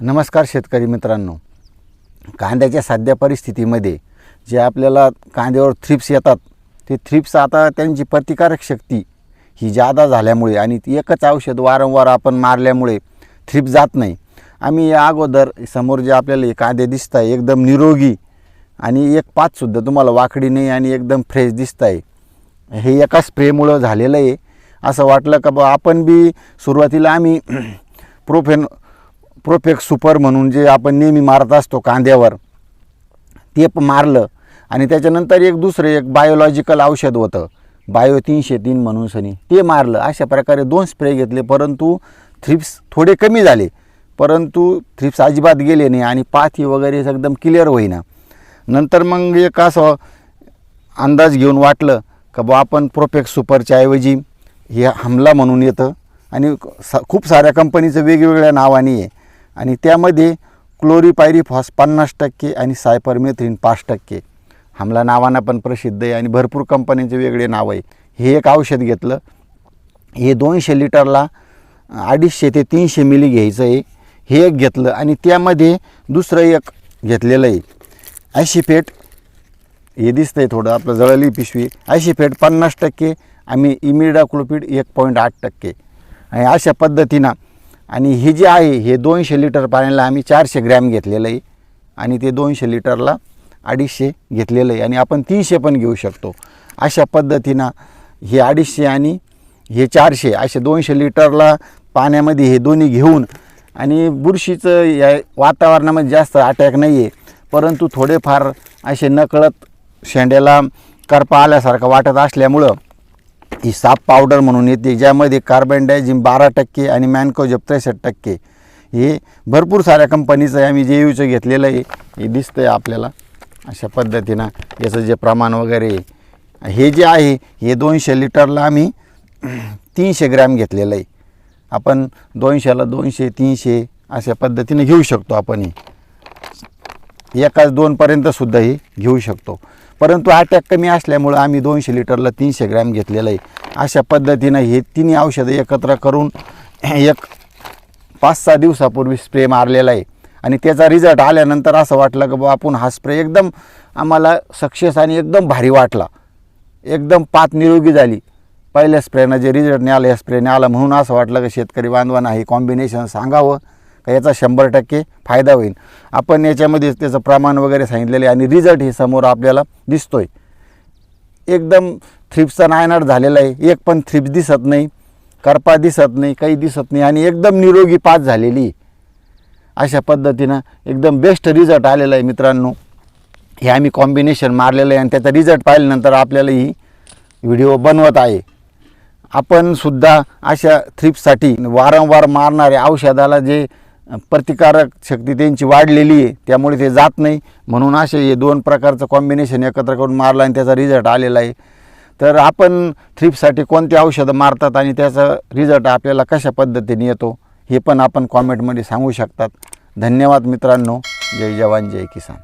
नमस्कार शेतकरी मित्रांनो. कांद्याच्या सध्या परिस्थितीमध्ये जे आपल्याला कांद्यावर थ्रिप्स येतात ते थ्रिप्स आता त्यांची प्रतिकारक शक्ती ही जादा झाल्यामुळे आणि ती एकच औषध वारंवार आपण मारल्यामुळे थ्रिप्स जात नाही. आम्ही या अगोदर समोर जे आपल्याला हे कांदे दिसत आहे एकदम निरोगी आणि एक पातसुद्धा तुम्हाला वाकडी नाही आणि एकदम फ्रेश दिसत आहे हे एका स्प्रेमुळं झालेलं आहे. असं वाटलं का बा आपण बी सुरुवातीला आम्ही प्रोफेन प्रोफेक्स सुपर म्हणून जे आपण नेहमी मारत असतो कांद्यावर ते मारलं आणि त्याच्यानंतर एक दुसरं एक बायोलॉजिकल औषध होतं. बायो तीनशे तीन म्हणून सनी ते मारलं. अशा प्रकारे दोन स्प्रे घेतले परंतु थ्रिप्स थोडे कमी झाले. परंतु थ्रिप्स अजिबात गेले नाही आणि पाथी वगैरे एकदम क्लिअर होईना. नंतर मग एक असं अंदाज घेऊन वाटलं का बा आपण प्रोफेक्स सुपरच्या ऐवजी हे हमला म्हणून येतं. आणि स खूप साऱ्या कंपनीचं वेगवेगळ्या नावाने आहे. आणि त्यामध्ये क्लोरीपायरीफॉस पन्नास टक्के आणि सायपरमेथ्रिन पाच टक्के. हमला नावानं पण प्रसिद्ध आहे आणि भरपूर कंपन्यांचे वेगळे नाव आहे. हे एक औषध घेतलं. हे दोनशे लिटरला अडीचशे ते तीनशे मिली घ्यायचं आहे. हे एक घेतलं आणि त्यामध्ये दुसरं एक घेतलेलं आहे. ऐंशी हे हे आहे थोडं आपलं जळली पिशवी. ऐंशी फेट पन्नास टक्के आम्ही इमिडाक्लोपीड एक पॉईंट आठ टक्के. आणि अशा पद्धतीनं आणि हे जे आहे हे दोनशे लिटर पाण्याला आम्ही चारशे ग्रॅम घेतलेलं आहे. आणि ते दोनशे लिटरला अडीचशे घेतलेलं आहे. आणि आपण तीनशे पण घेऊ शकतो. अशा पद्धतीनं हे अडीचशे आणि हे चारशे असे दोनशे लिटरला पाण्यामध्ये हे दोन्ही घेऊन आणि बुरशीचं या वातावरणामध्ये जास्त अटॅक नाही आहे परंतु थोडेफार असे नकळत शेंड्याला करपा आल्यासारखं वाटत असल्यामुळं ही साप पावडर म्हणून येते ज्यामध्ये कार्बन डायझिम बारा टक्के आणि मॅनकोजब त्रेसष्ट टक्के. हे भरपूर साऱ्या कंपनीचं आहे. आम्ही जे यूचं घेतलेलं आहे हे दिसतं आहे आपल्याला. अशा पद्धतीनं याचं जे प्रमाण वगैरे आहे. हे जे आहे हे दोनशे लिटरला आम्ही तीनशे ग्रॅम घेतलेलं आहे. आपण दोनशेला दोनशे तीनशे अशा पद्धतीने घेऊ शकतो आपण हे एकाच दोनपर्यंतसुद्धा हे घेऊ शकतो. परंतु अटॅक कमी असल्यामुळं आम्ही दोनशे लिटरला तीनशे ग्रॅम घेतलेलं आहे. अशा पद्धतीनं हे तिन्ही औषधं एकत्र करून एक पाच सहा दिवसापूर्वी स्प्रे मारलेला आहे. आणि त्याचा रिझल्ट आल्यानंतर असं वाटलं की बा आपण हा स्प्रे एकदम आम्हाला सक्सेस आणि एकदम भारी वाटला. एकदम पात निरोगी झाली. पहिल्या स्प्रेनं जे रिझल्ट नाही आलं या स्प्रेने आला म्हणून असं वाटलं की शेतकरी बांधवांना हे कॉम्बिनेशन सांगावं. याचा शंभर टक्के फायदा होईल. आपण याच्यामध्ये त्याचं प्रमाण वगैरे सांगितलेलं आहे आणि रिझल्ट हे समोर आपल्याला दिसतोय. एकदम थ्रिप्सचा नायनाट झालेला आहे. एक पण थ्रिप्स दिसत नाही करपा दिसत नाही काही दिसत नाही आणि एकदम निरोगी पाच झालेली अशा पद्धतीनं एकदम बेस्ट रिझल्ट आलेला आहे मित्रांनो. हे आम्ही कॉम्बिनेशन मारलेलं आहे आणि त्याचा रिझल्ट पाहिल्यानंतर आपल्याला ही व्हिडिओ बनवत आहे. आपण सुद्धा अशा थ्रिप्ससाठी वारंवार मारणाऱ्या औषधाला जे प्रतिकारक शक्ती त्यांची वाढलेली आहे त्यामुळे ते जात नाही. म्हणून असे हे दोन प्रकारचं कॉम्बिनेशन एकत्र करून मारलं आणि त्याचा रिझल्ट आलेला आहे. तर आपण थ्रीपसाठी कोणते औषधं मारतात आणि त्याचा रिझल्ट आपल्याला कशा पद्धतीने येतो हे पण आपण कॉमेंटमध्ये सांगू शकतात. धन्यवाद मित्रांनो. जय जवान जय किसान.